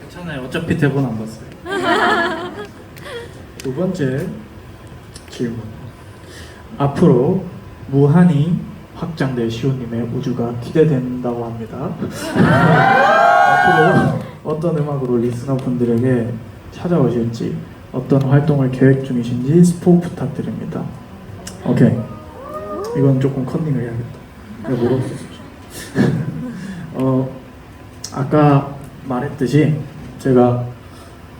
괜찮아요. 어차피 대본 안 봤어요. 두 번째 질문. 앞으로 무한히 확장될 시호님의 우주가 기대된다고 합니다. 앞으로 어떤 음악으로 리스너 분들에게 찾아오실지 어떤 활동을 계획 중이신지 스포 부탁드립니다. 오케이. 이건 조금 컨닝을 해야겠다. 내가 없었어. 어, 아까 말했듯이 제가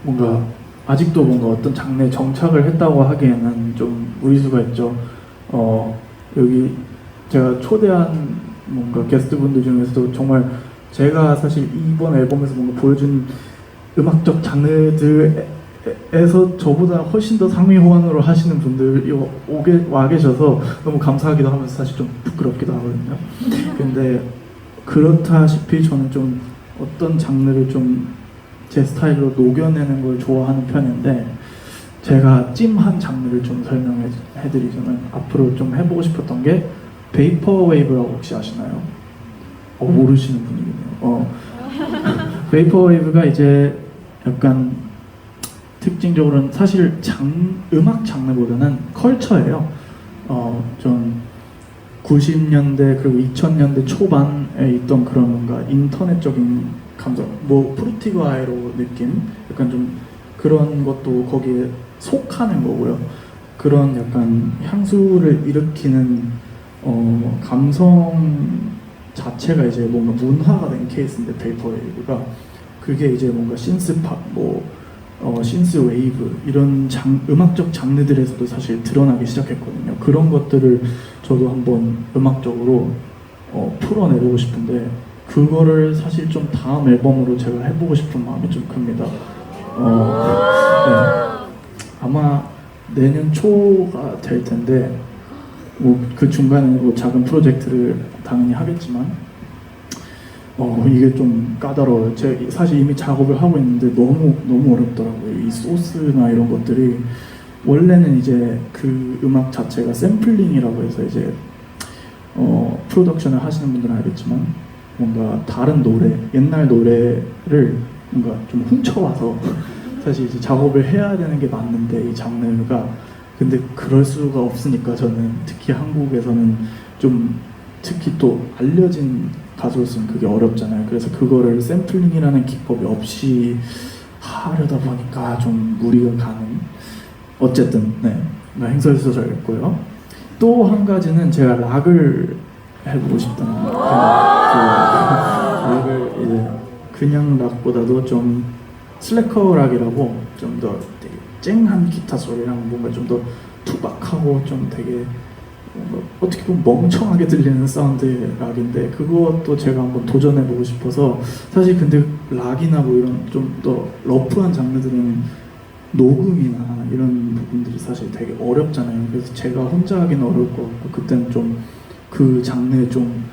뭔가 아직도 뭔가 어떤 장르에 정착을 했다고 하기에는 좀 무리수가 있죠. 어, 여기 제가 초대한 뭔가 게스트분들 중에서도 정말 제가 사실 이번 앨범에서 뭔가 보여준 음악적 장르들 에서 저보다 훨씬 더 상위 호환으로 하시는 분들이 오게 와 계셔서 너무 감사하기도 하면서 사실 좀 부끄럽기도 하거든요. 근데 그렇다시피 저는 좀 어떤 장르를 좀 제 스타일로 녹여내는 걸 좋아하는 편인데 제가 찜한 장르를 좀 설명해 드리자면 앞으로 좀 해보고 싶었던 게 베이퍼 웨이브라고 혹시 아시나요? 어, 모르시는 분이네요. 어. 베이퍼 웨이브가 이제 약간 특징적으로는 사실 장 음악 장르보다는 컬처예요. 어, 좀 90년대 그리고 2000년대 초반에 있던 그런 뭔가 인터넷적인 감성, 뭐 프루티가이로 느낌, 약간 좀 그런 것도 거기에 속하는 거고요. 그런 약간 향수를 일으키는 어, 감성 자체가 이제 뭔가 문화가 된 케이스인데 베이퍼웨이브가 그게 이제 뭔가 신스팝, 뭐 어, 신스 웨이브 이런 장, 음악적 장르들에서도 사실 드러나기 시작했거든요. 그런 것들을 저도 한번 음악적으로 어, 풀어내보고 싶은데 그거를 사실 좀 다음 앨범으로 제가 해보고 싶은 마음이 좀 큽니다. 어, 네. 아마 내년 초가 될 텐데 뭐 그 중간에 뭐 작은 프로젝트를 당연히 하겠지만 어 이게 좀 까다로워요. 제가 사실 이미 작업을 하고 있는데 너무 너무 어렵더라고요. 이 소스나 이런 것들이 원래는 이제 그 음악 자체가 샘플링이라고 해서 이제 어 프로덕션을 하시는 분들은 알겠지만 뭔가 다른 노래, 옛날 노래를 뭔가 좀 훔쳐와서 사실 이제 작업을 해야 되는 게 맞는데 이 장르가 근데 그럴 수가 없으니까 저는 특히 한국에서는 좀 특히 또 알려진 가수로서는 그게 어렵잖아요. 그래서 그거를 샘플링이라는 기법이 없이 하려다 보니까 좀 무리가 가는. 어쨌든 네, 행설수설했고요. 또 한 가지는 제가 락을 해보고 싶다는 그 락을 이제 그냥 락보다도 좀 슬래커 락이라고 좀 더 되게 쨍한 기타 소리랑 뭔가 좀 더 투박하고 좀 되게 어떻게 보면 멍청하게 들리는 사운드의 락인데 그것도 제가 한번 도전해보고 싶어서 사실 근데 락이나 뭐 이런 좀 더 러프한 장르들은 녹음이나 이런 부분들이 사실 되게 어렵잖아요. 그래서 제가 혼자 하기는 어려울 것 같고 그때는 좀 그 장르에 좀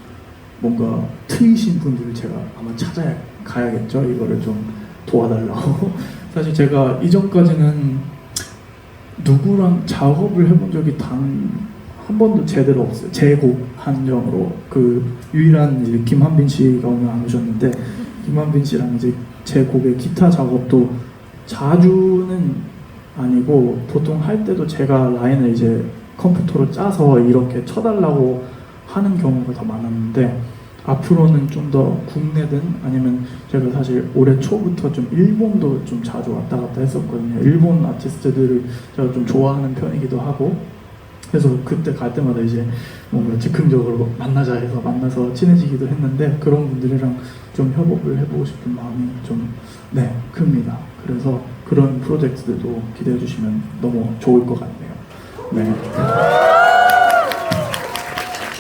뭔가 트이신 분들을 제가 아마 찾아야 가야겠죠. 이거를 좀 도와달라고. 사실 제가 이전까지는 누구랑 작업을 해본 적이 단 한 번도 제대로 없어요. 제곡 한정으로 그 유일한 이제 김한빈 씨가 오늘 안 오셨는데 김한빈 씨랑 이제 제 곡의 기타 작업도 자주는 아니고 보통 할 때도 제가 라인을 이제 컴퓨터로 짜서 이렇게 쳐달라고 하는 경우가 더 많았는데 앞으로는 좀 더 국내든 아니면 제가 사실 올해 초부터 좀 일본도 좀 자주 왔다 갔다 했었거든요. 일본 아티스트들을 제가 좀 좋아하는 편이기도 하고 그래서 그때 갈 때마다 이제 뭔가 즉흥적으로 만나자 해서 만나서 친해지기도 했는데 그런 분들이랑 좀 협업을 해보고 싶은 마음이 좀 네, 큽니다. 그래서 그런 프로젝트들도 기대해 주시면 너무 좋을 것 같네요. 네.